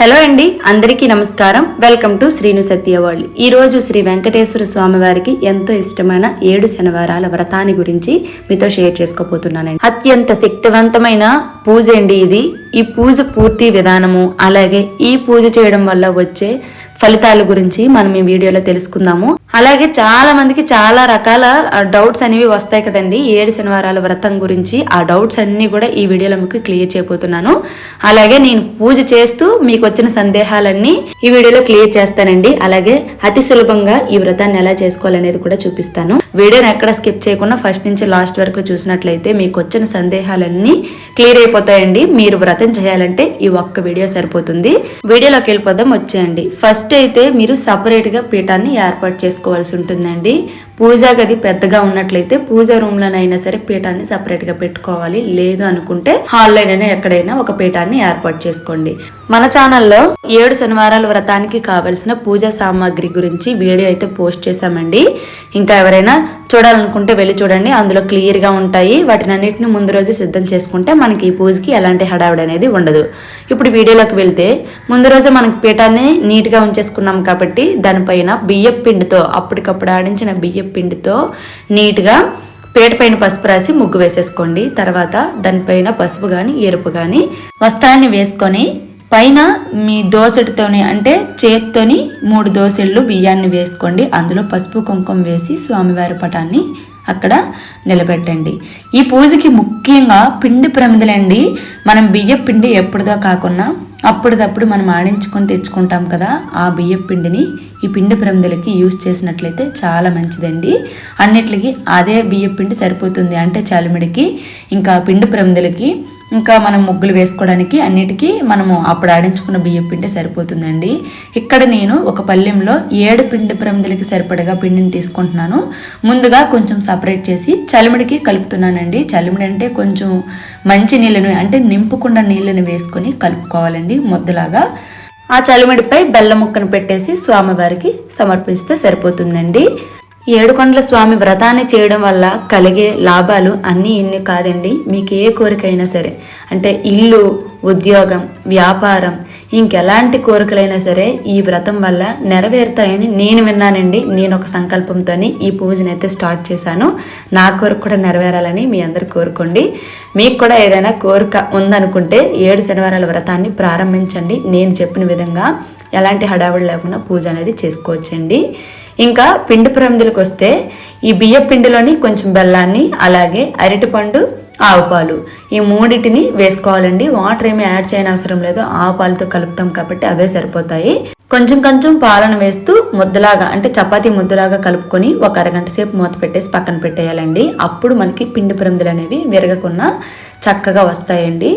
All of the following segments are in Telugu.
హలో అండి అందరికీ నమస్కారం. వెల్కమ్ టు శ్రీను సత్యవాళ్ళు ఈరోజు శ్రీ వెంకటేశ్వర స్వామి వారికి ఎంతో ఇష్టమైన ఏడు శనివారాల వ్రతాన్ని గురించి మీతో షేర్ చేసుకోబోతున్నానండి. అత్యంత శక్తివంతమైన పూజ అండి ఇది. ఈ పూజ పూర్తి విధానము అలాగే ఈ పూజ చేయడం వల్ల వచ్చే ఫలితాల గురించి మనం ఈ వీడియోలో తెలుసుకుందాము. అలాగే చాలా మందికి చాలా రకాల డౌట్స్ అనేవి వస్తాయి కదండి. ఏడు శనివారాల వ్రతం గురించి ఆ డౌట్స్ అన్ని కూడా ఈ వీడియోలో మీకు క్లియర్ చేయబోతున్నాను. అలాగే నేను పూజ చేస్తూ మీకు వచ్చిన సందేహాలన్నీ ఈ వీడియోలో క్లియర్ చేస్తానండి. అలాగే అతి సులభంగా ఈ వ్రతాన్ని ఎలా చేసుకోవాలనేది కూడా చూపిస్తాను. వీడియోని ఎక్కడ స్కిప్ చేయకుండా ఫస్ట్ నుంచి లాస్ట్ వరకు చూసినట్లయితే మీకు వచ్చిన సందేహాలన్నీ క్లియర్ అయిపోతాయండి. మీరు వ్రతం చేయాలంటే ఈ ఒక్క వీడియో సరిపోతుంది. వీడియోలోకి వెళ్ళిపోదాం వచ్చేయండి. ఫస్ట్ అయితే మీరు సపరేట్గా పీఠాన్ని ఏర్పాటు చేసుకోవాల్సి ఉంటుందండి. పూజా గది పెద్దగా ఉన్నట్లయితే పూజా రూమ్ లోనైనా సరే పీఠాన్ని సపరేట్గా పెట్టుకోవాలి. లేదు అనుకుంటే హాల్లోనైనా ఎక్కడైనా ఒక పీఠాన్ని ఏర్పాటు చేసుకోండి. మన ఛానల్లో ఏడు శనివారాల వ్రతానికి కావలసిన పూజా సామాగ్రి గురించి వీడియో అయితే పోస్ట్ చేశామండి. ఇంకా ఎవరైనా చూడాలనుకుంటే వెళ్ళి చూడండి. అందులో క్లియర్గా ఉంటాయి. వాటిని అన్నిటిని ముందు రోజు సిద్ధం చేసుకుంటే మనకి ఈ పూజకి ఎలాంటి హడావిడి అనేది ఉండదు. ఇప్పుడు వీడియోలోకి వెళ్తే ముందు రోజు మనకి పీఠాన్ని నీట్గా ఉంచేసుకున్నాం కాబట్టి దానిపైన బియ్యపు పిండితో అప్పటికప్పుడు ఆడించిన బియ్యపు పిండితో నీట్గా పేట పైన పసుపు రాసి ముగ్గు వేసేసుకోండి. తర్వాత దానిపైన పసుపు కానీ ఎరుపు కానీ వస్త్రాన్ని వేసుకొని పైన మీ దోసెడితోని అంటే చేత్తోని మూడు దోసెళ్ళు బియ్యాన్ని వేసుకోండి. అందులో పసుపు కుంకుమ వేసి స్వామివారి పటాన్ని అక్కడ నిలబెట్టండి. ఈ పూజకి ముఖ్యంగా పిండి ప్రమిదలండి. మనం బియ్య పిండి ఎప్పుడుదో కాకుండా అప్పటిదప్పుడు మనం ఆడించుకొని తెచ్చుకుంటాం కదా ఆ బియ్య పిండిని ఈ పిండి ప్రమిదలకి యూస్ చేసినట్లయితే చాలా మంచిదండి. అన్నిటికి అదే బియ్య పిండి సరిపోతుంది అంటే చలిమిడికి. ఇంకా పిండి ప్రమిదలకి ఇంకా మనం ముగ్గులు వేసుకోవడానికి అన్నిటికీ మనము అప్పుడు ఆడించుకున్న బియ్య పిండి సరిపోతుందండి. ఇక్కడ నేను ఒక పల్లెంలో ఏడు పిండి ప్రమిదలకి సరిపడగా పిండిని తీసుకుంటున్నాను. ముందుగా కొంచెం సపరేట్ చేసి చలిమిడికి కలుపుతున్నానండి. చలిమిడి అంటే కొంచెం మంచి నీళ్ళను అంటే నింపుకుండా నీళ్ళని వేసుకొని కలుపుకోవాలండి ముద్దలాగా. ఆ చలిమిడిపై బెల్లం ముక్కను పెట్టేసి స్వామివారికి సమర్పిస్తే సరిపోతుందండి. ఏడుకొండల స్వామి వ్రతాన్ని చేయడం వల్ల కలిగే లాభాలు అన్నీ ఇన్ని కాదండి. మీకు ఏ కోరికైనా సరే అంటే ఇల్లు ఉద్యోగం వ్యాపారం ఇంకెలాంటి కోరికలైనా సరే ఈ వ్రతం వల్ల నెరవేరుతాయని నేను విన్నానండి. నేను ఒక సంకల్పంతో ఈ పూజను అయితే స్టార్ట్ చేశాను. నా కోరిక కూడా నెరవేరాలని మీ అందరు కోరుకోండి. మీకు కూడా ఏదైనా కోరిక ఉందనుకుంటే ఏడు శనివారాల వ్రతాన్ని ప్రారంభించండి. నేను చెప్పిన విధంగా ఎలాంటి హడావుడి లేకుండా పూజ అనేది చేసుకోవచ్చండి. ఇంకా పిండి ప్రమిదలకు వస్తే ఈ బియ్య పిండిలోని కొంచెం బెల్లాన్ని అలాగే అరటిపండు ఆవుపాలు. ఈ మూడింటిని వేసుకోవాలండి. వాటర్ ఏమీ యాడ్ చేయని అవసరం లేదు. ఆవు పాలతో కలుపుతాం కాబట్టి అవే సరిపోతాయి. కొంచెం కొంచెం పాలను వేస్తూ ముద్దలాగా అంటే చపాతీ ముద్దలాగా కలుపుకొని ఒక అరగంట సేపు మూత పెట్టేసి పక్కన పెట్టేయాలండి. అప్పుడు మనకి పిండి ప్రమిదలు అనేవి విరగకుండా చక్కగా వస్తాయండి.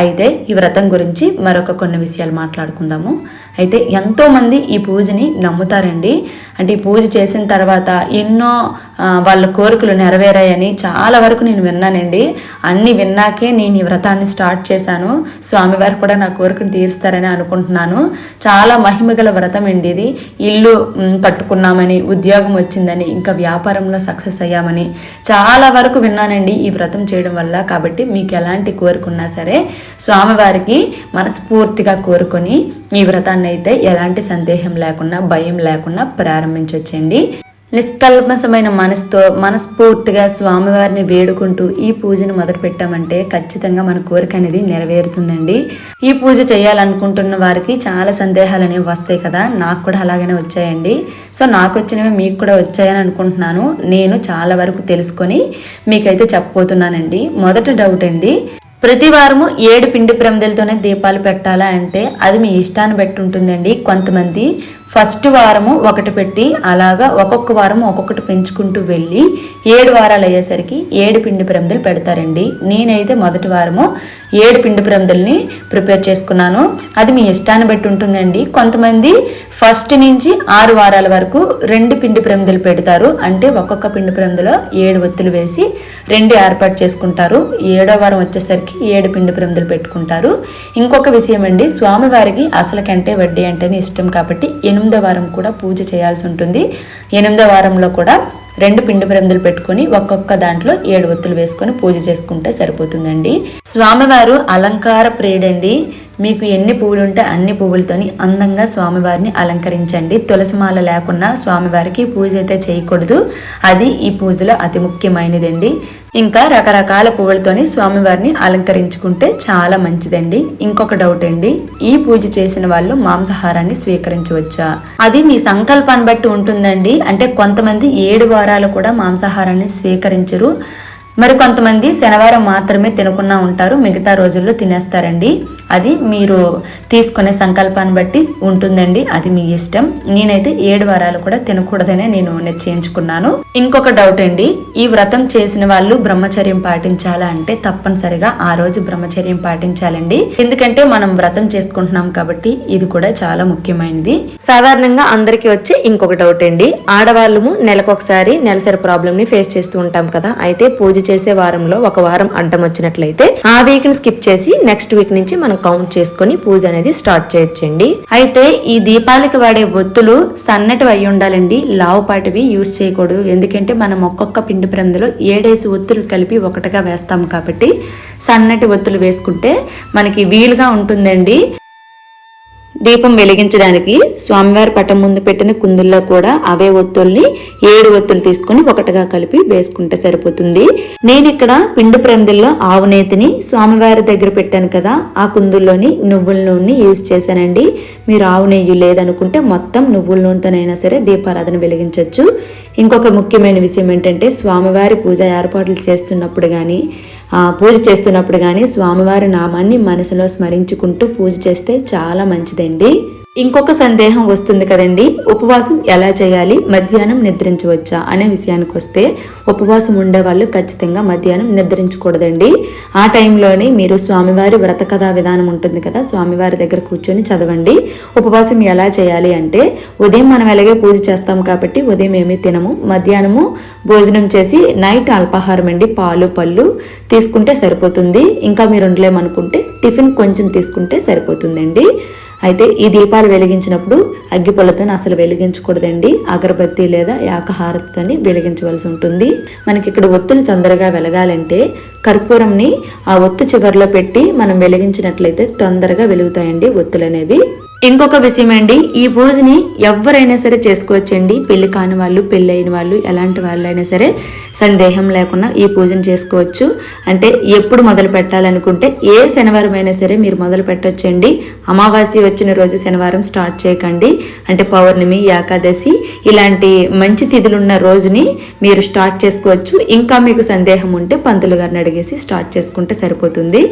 అయితే ఈ వ్రతం గురించి మరొక కొన్ని విషయాలు మాట్లాడుకుందాము. అయితే ఎంతోమంది ఈ పూజని నమ్ముతారండి. అంటే ఈ పూజ చేసిన తర్వాత ఎన్నో వాళ్ళ కోరికలు నెరవేరాయని చాలా వరకు నేను విన్నానండి. అన్ని విన్నాకే నేను ఈ వ్రతాన్ని స్టార్ట్ చేశాను. స్వామివారు కూడా నా కోరికను తీరుస్తారని అనుకుంటున్నాను. చాలా మహిమగల వ్రతం అండి ఇది. ఇల్లు కట్టుకున్నామని ఉద్యోగం వచ్చిందని ఇంకా వ్యాపారంలో సక్సెస్ అయ్యామని చాలా వరకు విన్నానండి ఈ వ్రతం చేయడం వల్ల. కాబట్టి మీకు ఎలాంటి కోరుకున్నా సరే స్వామివారికి మనస్ఫూర్తిగా కోరుకొని ఈ వ్రతాన్ని అయితే ఎలాంటి సందేహం లేకుండా భయం లేకుండా ప్రారంభించవచ్చండి నిష్కల్మసమైన మనసుతో మనస్ఫూర్తిగా స్వామివారిని వేడుకుంటూ ఈ పూజను మొదలు పెట్టామంటే ఖచ్చితంగా మన కోరిక అనేది నెరవేరుతుందండి. ఈ పూజ చేయాలనుకుంటున్న వారికి చాలా సందేహాలు అనేవి వస్తాయి కదా నాకు కూడా అలాగనే వచ్చాయండి. సో నాకు వచ్చినవి మీకు కూడా వచ్చాయని అనుకుంటున్నాను. నేను చాలా వరకు తెలుసుకొని మీకైతే చెప్పబోతున్నానండి. మొదటి డౌట్ అండి ప్రతి వారము ఏడు పిండి ప్రమిదలతోనే దీపాలు పెట్టాలా అంటే అది మీ ఇష్టాన్ని బట్టి ఉంటుందండి కొంతమంది ఫస్ట్ వారము ఒకటి పెట్టి అలాగా ఒక్కొక్క వారము ఒక్కొక్కటి పెంచుకుంటూ వెళ్ళి ఏడు వారాలు అయ్యేసరికి ఏడు పిండి ప్రమిదలు పెడతారండి. నేనైతే మొదటి వారము ఏడు పిండి ప్రమిదల్ని ప్రిపేర్ చేసుకున్నాను. అది మీ ఇష్టాన్ని బట్టి ఉంటుందండి. కొంతమంది ఫస్ట్ నుంచి ఆరు వారాల వరకు రెండు పిండి ప్రమిదలు పెడతారు. అంటే ఒక్కొక్క పిండి ప్రమిదలో ఏడు ఒత్తులు వేసి రెండు ఏర్పాటు చేసుకుంటారు. ఏడో వారం వచ్చేసరికి ఏడు పిండి ప్రమిదలు పెట్టుకుంటారు. ఇంకొక విషయం అండి స్వామివారికి అసలు కంటే వడ్డీ అంటేనే ఇష్టం కాబట్టి ఎనిమిదో వారం కూడా పూజ చేయాల్సి ఉంటుంది. ఎనిమిదో వారంలో కూడా రెండు పిండి ప్రమిదలు పెట్టుకొని ఒక్కొక్క దాంట్లో ఏడు ఒత్తులు వేసుకొని పూజ చేసుకుంటే సరిపోతుందండి. స్వామివారు అలంకార ప్రియుడండి మీకు ఎన్ని పువ్వులు ఉంటే అన్ని పువ్వులతోని అందంగా స్వామివారిని అలంకరించండి. తులసిమాల లేకుండా స్వామివారికి పూజ అయితే చేయకూడదు. అది ఈ పూజలో అతి ముఖ్యమైనదండి. ఇంకా రకరకాల పువ్వులతోని స్వామివారిని అలంకరించుకుంటే చాలా మంచిదండి. ఇంకొక డౌట్ అండి. ఈ పూజ చేసిన వాళ్ళు మాంసాహారాన్ని స్వీకరించవచ్చా? అది మీ సంకల్పాన్ని బట్టి ఉంటుందండి. అంటే కొంతమంది ఏడు వారాలు కూడా మాంసాహారాన్ని స్వీకరించరు. మరి కొంతమంది శనివారం మాత్రమే తినకుండా ఉంటారు. మిగతా రోజుల్లో తినేస్తారండి. అది మీరు తీసుకునే సంకల్పాన్ని బట్టి ఉంటుందండి. అది మీ ఇష్టం. నేనైతే ఏడు వారాలు కూడా తినకూడదనే నేను నిశ్చయించుకున్నాను. ఇంకొక డౌట్ అండి. ఈ వ్రతం చేసిన వాళ్ళు బ్రహ్మచర్యం పాటించాలా అంటే తప్పనిసరిగా ఆ రోజు బ్రహ్మచర్యం పాటించాలండి. ఎందుకంటే మనం వ్రతం చేసుకుంటున్నాం కాబట్టి ఇది కూడా చాలా ముఖ్యమైనది. సాధారణంగా అందరికీ వచ్చే ఇంకొక డౌట్ అండి. ఆడవాళ్ళము నెలకొకసారి నెలసరి ప్రాబ్లమ్ని ఫేస్ చేస్తూ ఉంటాం కదా. అయితే పూజ చేసే వారంలో ఒక వారం అడ్డం వచ్చినట్లయితే ఆ వీక్ని స్కిప్ చేసి నెక్స్ట్ వీక్ నుంచి మనం కౌంట్ చేసుకొని పూజ అనేది స్టార్ట్ చేయొచ్చండి. అయితే ఈ దీపాలకి వాడే ఒత్తులు సన్నటివి అయి ఉండాలండి. లావుపాటివి యూజ్ చేయకూడదు. ఎందుకంటే మనం ఒక్కొక్క పిండి ప్రందులో ఏడేసి ఒత్తులు కలిపి ఒకటిగా వేస్తాం కాబట్టి సన్నటి ఒత్తులు వేసుకుంటే మనకి వీలుగా ఉంటుందండి. దీపం వెలిగించడానికి స్వామివారి పటం ముందు పెట్టిన కుందుల్లో కూడా అవే ఒత్తుల్ని ఏడు ఒత్తులు తీసుకుని ఒకటిగా కలిపి వేసుకుంటే సరిపోతుంది. నేను ఇక్కడ పిండి ప్రందుల్లో ఆవు నేతిని స్వామివారి దగ్గర పెట్టాను కదా ఆ కుందుల్లోని నువ్వుల నూనె యూజ్ చేశానండి. మీరు ఆవు నెయ్యి లేదనుకుంటే మొత్తం నువ్వుల నూనెతోనైనా సరే దీపారాధన వెలిగించవచ్చు ఇంకొక ముఖ్యమైన విషయం ఏంటంటే స్వామివారి పూజ ఏర్పాట్లు చేస్తున్నప్పుడు కానీ పూజ చేస్తున్నప్పుడు కానీ స్వామివారి నామాన్ని మనసులో స్మరించుకుంటూ పూజ చేస్తే చాలా మంచిదండి. ఇంకొక సందేహం వస్తుంది కదండి. ఉపవాసం ఎలా చేయాలి? మధ్యాహ్నం నిద్రించవచ్చా అనే విషయానికి వస్తే ఉపవాసం ఉండే వాళ్ళు ఖచ్చితంగా మధ్యాహ్నం నిద్రించకూడదండి. ఆ టైంలోనే మీరు స్వామివారి వ్రత కథా విధానం ఉంటుంది కదా స్వామివారి దగ్గర కూర్చొని చదవండి. ఉపవాసం ఎలా చేయాలి అంటే ఉదయం మనం ఎలాగే పూజ చేస్తాం కాబట్టి ఉదయం ఏమీ తినము మధ్యాహ్నము భోజనం చేసి నైట్ అల్పాహారం అండి పాలు పళ్ళు తీసుకుంటే సరిపోతుంది. ఇంకా మీరు ఉండలేమనుకుంటే టిఫిన్ కొంచెం తీసుకుంటే సరిపోతుందండి. అయితే ఈ దీపాలు వెలిగించినప్పుడు అగ్గిపొలతో అసలు వెలిగించకూడదండి. అగరబత్తి లేదా యాకహారతితోని వెలిగించవలసి ఉంటుంది. మనకి ఇక్కడ ఒత్తులు తొందరగా వెలగాలంటే కర్పూరంని ఆ ఒత్తు చివరిలో పెట్టి మనం వెలిగించినట్లయితే తొందరగా వెలుగుతాయండి ఒత్తులు అనేవి ఇంకొక విషయం అండి ఈ పూజని ఎవరైనా సరే చేసుకోవచ్చండి. పెళ్ళి కాని వాళ్ళు పెళ్ళి అయిన వాళ్ళు ఎలాంటి వాళ్ళైనా సరే సందేహం లేకుండా ఈ పూజను చేసుకోవచ్చు. అంటే ఎప్పుడు మొదలు పెట్టాలనుకుంటే ఏ శనివారం అయినా సరే మీరు మొదలు పెట్టవచ్చండి అమావాస్య వచ్చిన రోజు శనివారం స్టార్ట్ చేయకండి. అంటే పౌర్ణమి ఏకాదశి ఇలాంటి మంచి తిథులున్న రోజుని మీరు స్టార్ట్ చేసుకోవచ్చు. ఇంకా మీకు సందేహం ఉంటే పంతులు గారిని అడిగేసి స్టార్ట్ చేసుకుంటే సరిపోతుంది.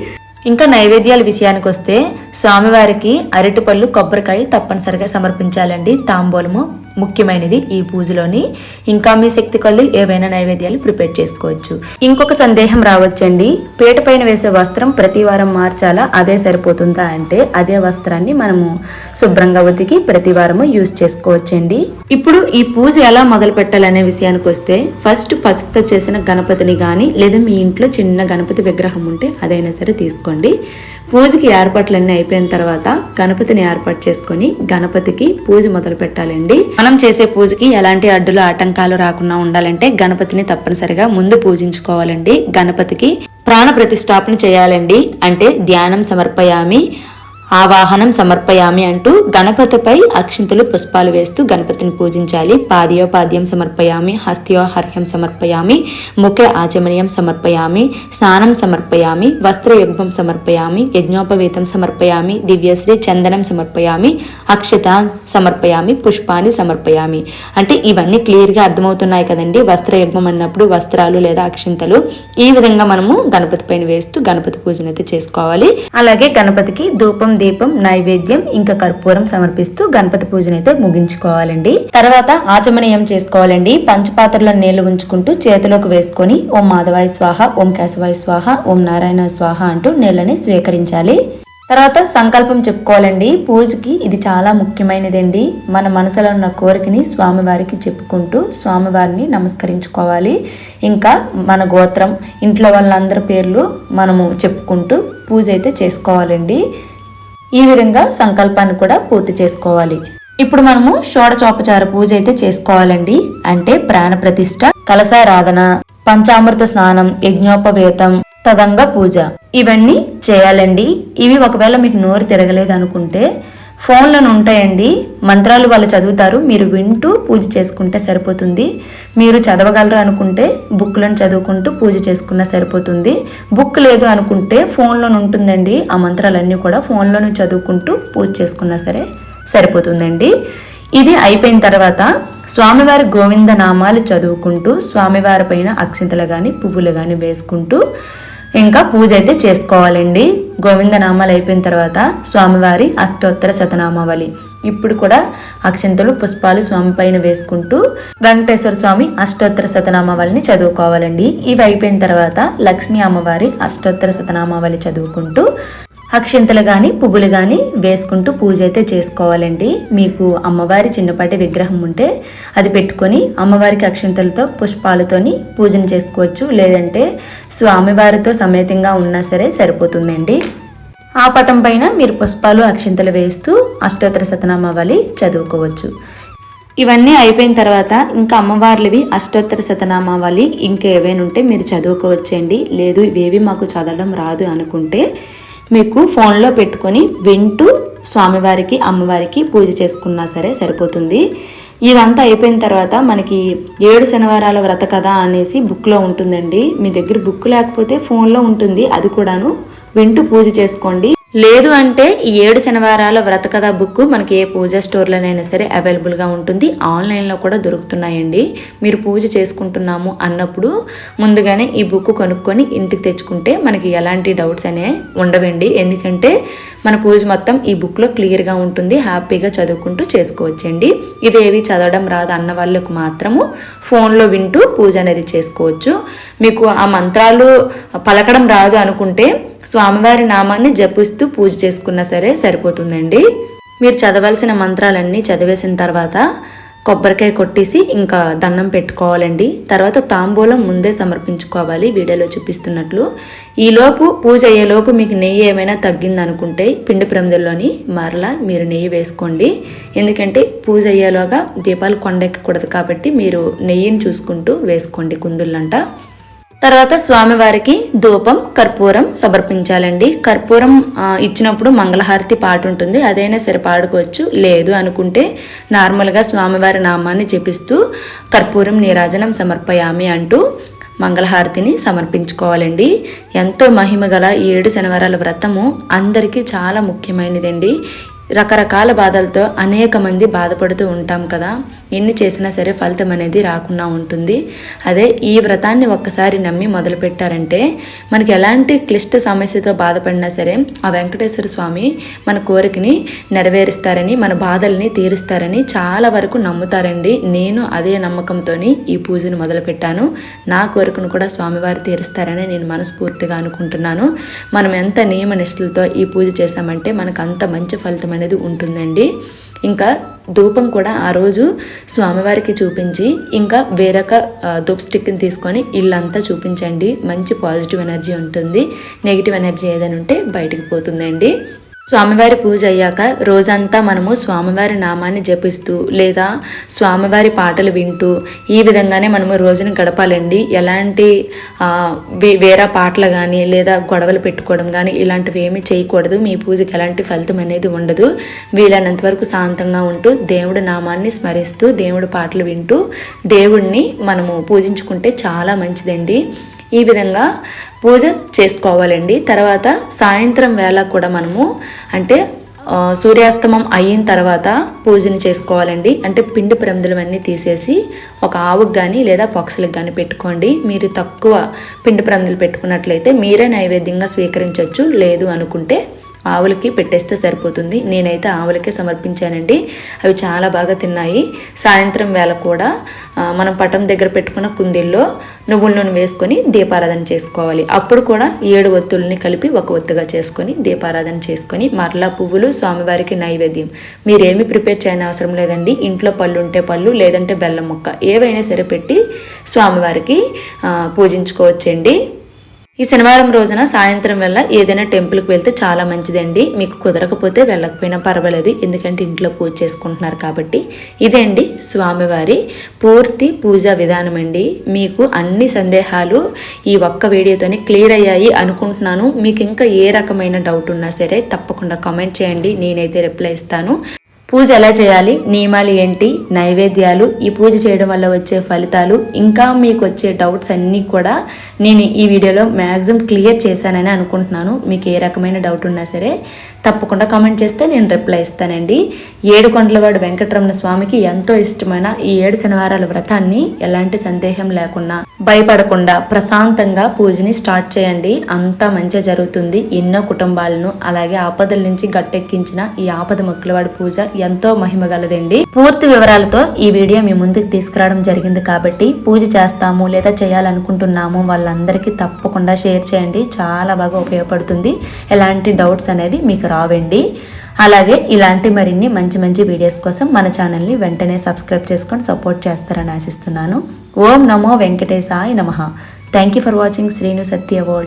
ఇంకా నైవేద్యాల విషయానికి వస్తే స్వామివారికి అరటిపళ్ళు కొబ్బరికాయ తప్పనిసరిగా సమర్పించాలండి. తాంబూలము. ముఖ్యమైనది ఈ పూజలోని. ఇంకా మీ శక్తి కొద్ది ఏవైనా నైవేద్యాలు ప్రిపేర్ చేసుకోవచ్చు. ఇంకొక సందేహం రావచ్చండి. పీట పైన వేసే వస్త్రం ప్రతి వారం మార్చాలా? అదే సరిపోతుందా అంటే అదే వస్త్రాన్ని మనము శుభ్రంగా ఉతికి ప్రతి వారము యూజ్ చేసుకోవచ్చండి. ఇప్పుడు ఈ పూజ ఎలా మొదలు పెట్టాలనే విషయానికి వస్తే ఫస్ట్ పసుపుతో చేసిన గణపతిని కానీ లేదా మీ ఇంట్లో చిన్న గణపతి విగ్రహం ఉంటే అదైనా సరే తీసుకోండి. పూజకి ఏర్పాట్లన్నీ అయిపోయిన తర్వాత గణపతిని ఏర్పాటు చేసుకొని గణపతికి పూజ మొదలు పెట్టాలండి. మనం చేసే పూజకి ఎలాంటి అడ్డులు ఆటంకాలు రాకుండా ఉండాలంటే గణపతిని తప్పనిసరిగా ముందు పూజించుకోవాలండి. గణపతికి ప్రాణ ప్రతిష్టాపన చేయాలండి. అంటే ధ్యానం సమర్పయామి. ఆవాహనం సమర్పయామి అంటూ గణపతిపై అక్షింతలు పుష్పాలు వేస్తూ గణపతిని పూజించాలి. పాద్యోపాద్యం సమర్పయామి హస్త్యోహర్యం సమర్పయామి ముఖ ఆచమనీయం సమర్పయామి స్నానం సమర్పయామి వస్త్రయుగ్మం సమర్పయామి యజ్ఞోపవీతం సమర్పయామి దివ్యశ్రీ చందనం సమర్పయామి అక్షత సమర్పయామి పుష్పాన్ని సమర్పయామి. అంటే ఇవన్నీ క్లియర్గా అర్థమవుతున్నాయి కదండి. వస్త్రయుగ్మం అన్నప్పుడు వస్త్రాలు లేదా అక్షింతలు ఈ విధంగా మనము గణపతి పైన వేస్తూ గణపతి పూజనైతే చేసుకోవాలి. అలాగే గణపతికి ధూపం దీపం నైవేద్యం ఇంకా కర్పూరం సమర్పిస్తూ గణపతి పూజనైతే ముగించుకోవాలండి. తర్వాత ఆచమనీయం చేసుకోవాలండి. పంచపాత్రలో నీళ్ళు ఉంచుకుంటూ చేతిలోకి వేసుకొని ఓం మాధవాయ స్వాహ ఓం కేశవాయ స్వాహ ఓం నారాయణ స్వాహ అంటూ నీళ్ళని స్వీకరించాలి. తర్వాత సంకల్పం చెప్పుకోవాలండి. పూజకి ఇది చాలా ముఖ్యమైనదండి. మన మనసులో ఉన్న కోరికని స్వామివారికి చెప్పుకుంటూ స్వామివారిని నమస్కరించుకోవాలి. ఇంకా మన గోత్రం ఇంట్లో వాళ్ళందరి పేర్లు మనము చెప్పుకుంటూ పూజ అయితే చేసుకోవాలండి. ఈ విధంగా సంకల్పాన్ని కూడా పూర్తి చేసుకోవాలి. ఇప్పుడు మనము షోడచోపచార పూజ అయితే చేసుకోవాలండి. అంటే ప్రాణ ప్రతిష్ట కలశారాధన పంచామృత స్నానం యజ్ఞోపవేతం తదంగ పూజ. ఇవన్నీ చేయాలండి. ఇవి ఒకవేళ మీకు నోరు తిరగలేదు అనుకుంటే ఫోన్లను ఉంటాయండి మంత్రాలు వాళ్ళు చదువుతారు. మీరు వింటూ పూజ చేసుకుంటే సరిపోతుంది. మీరు చదవగలరు అనుకుంటే బుక్లను చదువుకుంటూ పూజ చేసుకున్నా సరిపోతుంది. బుక్ లేదు అనుకుంటే ఫోన్లోనే ఉంటుందండి ఆ మంత్రాలన్నీ కూడా ఫోన్లోనే చదువుకుంటూ పూజ చేసుకున్నా సరే సరిపోతుందండి. ఇది అయిపోయిన తర్వాత స్వామివారి గోవింద నామాలు చదువుకుంటూ స్వామివారి పైన అక్షింతలు కానీ పువ్వులు కానీ వేసుకుంటూ ఇంకా పూజ అయితే చేసుకోవాలండి. గోవిందనామాలు అయిపోయిన తర్వాత స్వామివారి అష్టోత్తర శతనామావళి. ఇప్పుడు కూడా అక్షంతలు పుష్పాలు స్వామి పైన వేసుకుంటూ వెంకటేశ్వర స్వామి అష్టోత్తర శతనామావళిని చదువుకోవాలండి. ఇవి అయిపోయిన తర్వాత లక్ష్మీ అమ్మవారి అష్టోత్తర శతనామావళి చదువుకుంటూ అక్షింతలు కానీ పువ్వులు కానీ వేసుకుంటూ పూజ అయితే చేసుకోవాలండి. మీకు అమ్మవారి చిన్నపాటి విగ్రహం ఉంటే అది పెట్టుకొని అమ్మవారికి అక్షింతలతో పుష్పాలతోని పూజను చేసుకోవచ్చు. లేదంటే స్వామివారితో సమేతంగా ఉన్నా సరే సరిపోతుందండి. ఆ పటం పైన మీరు పుష్పాలు అక్షింతలు వేస్తూ అష్టోత్తర శతనామావళి చదువుకోవచ్చు. ఇవన్నీ అయిపోయిన తర్వాత ఇంకా అమ్మవార్లవి అష్టోత్తర శతనామావళి ఇంకా ఏవైనా ఉంటే మీరు చదువుకోవచ్చండి. లేదు ఇవేవి మాకు చదవడం రాదు అనుకుంటే మీకు ఫోన్లో పెట్టుకొని వింటూ స్వామివారికి అమ్మవారికి పూజ చేసుకున్నా సరే సరిపోతుంది. ఇదంతా అయిపోయిన తర్వాత మనకి ఏడు శనివారాల వ్రత కథ అనేసి బుక్లో ఉంటుందండి. మీ దగ్గర బుక్ లేకపోతే ఫోన్లో ఉంటుంది. అది కూడాను వింటూ పూజ చేసుకోండి. లేదు అంటే ఈ ఏడు శనివారాల వ్రత కథ బుక్ మనకి ఏ పూజ స్టోర్లోనైనా సరే అవైలబుల్గా ఉంటుంది. ఆన్లైన్లో కూడా దొరుకుతున్నాయండి. మీరు పూజ చేసుకుంటున్నాము అన్నప్పుడు ముందుగానే ఈ బుక్ కొనుక్కొని ఇంటికి తెచ్చుకుంటే మనకి ఎలాంటి డౌట్స్ అనే ఉండవండి. ఎందుకంటే మన పూజ మొత్తం ఈ బుక్లో క్లియర్గా ఉంటుంది. హ్యాపీగా చదువుకుంటూ చేసుకోవచ్చండి. ఇవేవి చదవడం రాదు అన్న వాళ్ళకు మాత్రము ఫోన్లో వింటూ పూజ అనేది చేసుకోవచ్చు. మీకు ఆ మంత్రాలు పలకడం రాదు అనుకుంటే స్వామివారి నామాన్ని జపిస్తూ పూజ చేసుకున్నా సరే సరిపోతుందండి. మీరు చదవాల్సిన మంత్రాలన్నీ చదివేసిన తర్వాత కొబ్బరికాయ కొట్టేసి ఇంకా దండం పెట్టుకోవాలండి. తర్వాత తాంబూలం ముందే సమర్పించుకోవాలి వీడియోలో చూపిస్తున్నట్లు. ఈలోపు పూజ అయ్యేలోపు మీకు నెయ్యి ఏమైనా తగ్గిందనుకుంటే పిండి ప్రమిదల్లోని మరలా మీరు నెయ్యి వేసుకోండి. ఎందుకంటే పూజ అయ్యేలోగా దీపాలు కొండెక్కకూడదు కాబట్టి మీరు నెయ్యిని చూసుకుంటూ వేసుకోండి కుందుళ్ళంట తర్వాత స్వామివారికి ధూపం కర్పూరం సమర్పించాలండి. కర్పూరం ఇచ్చినప్పుడు మంగళహారతి పాట ఉంటుంది. అదైనా సరే పాడుకోవచ్చు. లేదు అనుకుంటే నార్మల్గా స్వామివారి నామాన్ని జపిస్తూ కర్పూరం నీరాజనం సమర్పయామి అంటూ మంగళహారతిని సమర్పించుకోవాలండి. ఎంతో మహిమ గల ఈ ఏడు శనివారాల వ్రతము అందరికీ చాలా ముఖ్యమైనదండి. రకరకాల బాధలతో అనేక మంది బాధపడుతూ ఉంటాం కదా. ఎన్ని చేసినా సరే ఫలితం అనేది రాకుండా ఉంటుంది. అదే ఈ వ్రతాన్ని ఒక్కసారి నమ్మి మొదలు పెట్టారంటే మనకి ఎలాంటి క్లిష్ట సమస్యతో బాధపడినా సరే ఆ వెంకటేశ్వర స్వామి మన కోరికని నెరవేరుస్తారని మన బాధల్ని తీరుస్తారని చాలా వరకు నమ్ముతారండి. నేను అదే నమ్మకంతో ఈ పూజను మొదలుపెట్టాను. నా కోరికను కూడా స్వామివారు తీరుస్తారని నేను మనస్ఫూర్తిగా అనుకుంటున్నాను. మనం ఎంత నియమ నిష్ఠలతో ఈ పూజ చేశామంటే మనకు అంత మంచి ఫలితం అనేది ఉంటుందండి. ఇంకా ధూపం కూడా ఆ రోజు స్వామివారికి చూపించి ఇంకా వేరొక ఆ, ధూప్ స్టిక్ని తీసుకొని ఇల్లంతా చూపించండి. మంచి పాజిటివ్ ఎనర్జీ ఉంటుంది. నెగిటివ్ ఎనర్జీ ఏదైనా ఉంటే బయటికి పోతుందండి. స్వామివారి పూజ అయ్యాక రోజంతా మనము స్వామివారి నామాన్ని జపిస్తూ లేదా స్వామివారి పాటలు వింటూ ఈ విధంగానే మనము రోజును గడపాలండి. ఎలాంటి వే- వేరే పాటలు కానీ లేదా గొడవలు పెట్టుకోవడం కానీ ఇలాంటివి ఏమీ చేయకూడదు. మీ పూజకి ఎలాంటి ఫలితం అనేది ఉండదు. వీలైనంత వరకు శాంతంగా ఉంటూ దేవుడి నామాన్ని స్మరిస్తూ దేవుడి పాటలు వింటూ దేవుడిని మనము పూజించుకుంటే చాలా మంచిదండి. ఈ విధంగా పూజ చేసుకోవాలండి. తర్వాత సాయంత్రం వేళ కూడా మనము అంటే సూర్యాస్తమం అయిన తర్వాత పూజని చేసుకోవాలండి. అంటే పిండి ప్రమిదలవన్నీ తీసేసి ఒక ఆవుకు కానీ లేదా పక్షులకు కానీ పెట్టుకోండి. మీరు తక్కువ పిండి ప్రమిదలు పెట్టుకున్నట్లయితే మీరే నైవేద్యంగా స్వీకరించవచ్చు లేదు అనుకుంటే ఆవులకి పెట్టేస్తే సరిపోతుంది. నేనైతే ఆవులకే సమర్పించానండి. అవి చాలా బాగా తిన్నాయి. సాయంత్రం వేళ కూడా మనం పటం దగ్గర పెట్టుకున్న కుందిల్లో నువ్వుల నూనె వేసుకొని దీపారాధన చేసుకోవాలి. అప్పుడు కూడా ఏడు ఒత్తుల్ని కలిపి ఒక ఒత్తుగా చేసుకొని దీపారాధన చేసుకొని మరలా పువ్వులు స్వామివారికి నైవేద్యం. మీరేమి ప్రిపేర్ చేయని అవసరం లేదండి. ఇంట్లో పళ్ళు ఉంటే పళ్ళు లేదంటే బెల్లం ముక్క. ఏవైనా సరే పెట్టి స్వామివారికి పూజించుకోవచ్చండి. ఈ శనివారం రోజున సాయంత్రం వేళ ఏదైనా టెంపుల్కి వెళ్తే చాలా మంచిదండి. మీకు కుదరకపోతే వెళ్ళకపోయినా పర్వాలేదు. ఎందుకంటే ఇంట్లో పూజ చేసుకుంటున్నారు కాబట్టి. ఇదే అండి స్వామివారి పూర్తి పూజా విధానం అండి. మీకు అన్ని సందేహాలు ఈ ఒక్క వీడియోతోనే క్లియర్ అయ్యాయి అనుకుంటున్నాను. మీకు ఇంకా ఏ రకమైన డౌట్ ఉన్నా సరే తప్పకుండా కామెంట్ చేయండి. నేనైతే రిప్లై ఇస్తాను. పూజ ఎలా చేయాలి? నియమాలు ఏంటి? నైవేద్యాలు ఈ పూజ చేయడం వల్ల వచ్చే ఫలితాలు ఇంకా మీకు వచ్చే డౌట్స్ అన్నీ కూడా నేను ఈ వీడియోలో మ్యాక్సిమం క్లియర్ చేశానని అనుకుంటున్నాను. మీకు ఏ రకమైన డౌట్ ఉన్నా సరే తప్పకుండా కామెంట్ చేస్తే నేను రిప్లై ఇస్తానండి. ఏడు కొండలవాడు వెంకటరమణ స్వామికి ఎంతో ఇష్టమైన ఈ ఏడు శనివారాల వ్రతాన్ని ఎలాంటి సందేహం లేకుండా భయపడకుండా ప్రశాంతంగా పూజని స్టార్ట్ చేయండి. అంతా మంచిగా జరుగుతుంది. ఎన్నో కుటుంబాలను అలాగే ఆపదల నుంచి గట్టెక్కించిన ఈ ఆపద మొక్కులవాడి పూజ ఎంతో మహిమ గలదండి. పూర్తి వివరాలతో ఈ వీడియో మీ ముందుకు తీసుకురావడం జరిగింది కాబట్టి పూజ చేస్తాము లేదా చేయాలనుకుంటున్నాము వాళ్ళందరికీ తప్పకుండా షేర్ చేయండి. చాలా బాగా ఉపయోగపడుతుంది. ఎలాంటి డౌట్స్ అనేవి మీకు రావండి. అలాగే ఇలాంటి మరిన్ని మంచి మంచి వీడియోస్ కోసం మన ఛానల్ని వెంటనే సబ్స్క్రైబ్ చేసుకొని సపోర్ట్ చేస్తారని ఆశిస్తున్నాను. ఓం నమో వెంకటేశాయ నమ. Thank you for watching Srinu Satya World